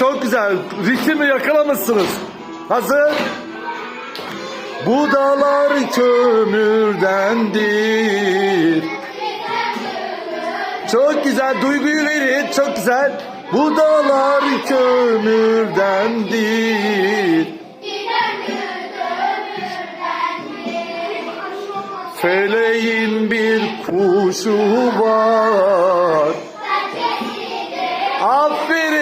çok güzel. Ritmi yakalamışsınız. Hazır. Bu dağlar kömürdendir. Çok güzel. Duyguyu verin. Çok güzel. Bu dağlar kömürdendir. Feleğin bir kuşu var. Aferin.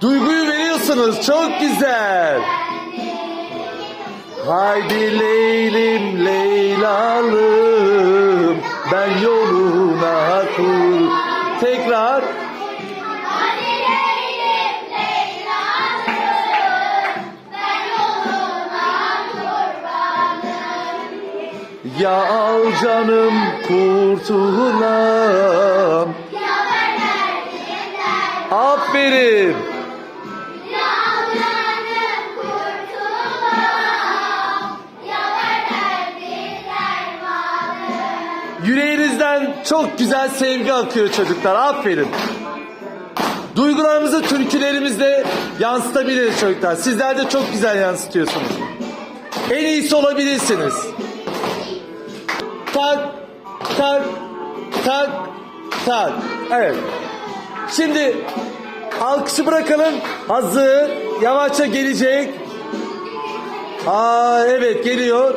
Duyguyu veriyorsunuz. Çok güzel. Haydi Leylim Leylalım ben yoluna kur. Tekrar. Ya al canım kurtulam. Aferin. Yüreğinizden çok güzel sevgi akıyor çocuklar. Aferin. Duygularımızı türkülerimizde yansıtabiliriz çocuklar. Sizler de çok güzel yansıtıyorsunuz. En iyisi olabilirsiniz. Tak, tak, tak, tak. Evet. Şimdi alkışı bırakalım. Hazır. Yavaşça gelecek. Aa evet geliyor.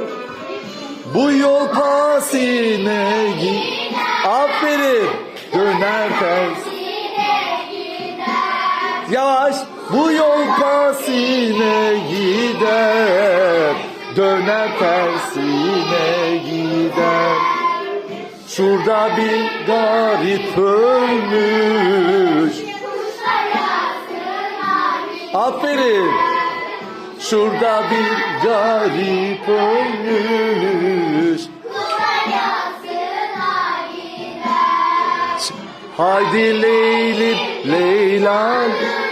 Bu yol pasine git. Aferin. Döner ters. Yavaş. Bu yol pasine gider. Döner tersine gider. Şurada bir garip ölmüş. Aferin. Şurada bir garip ölmüş. Haydi Leylim, Leyla.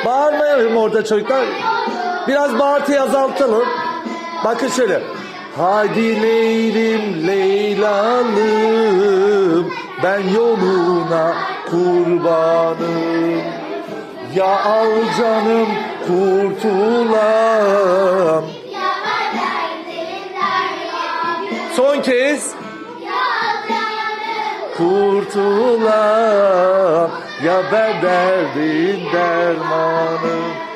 Bağırmayalım orada çocuklar. Biraz bağırtıyı azaltalım. Bakın şöyle. Haydi Leylim, Leylalım. Ben yoluna kurbanım. Ya al canım kurtulam. Son kez. Kurtulam. Ya ben derdin dermanım.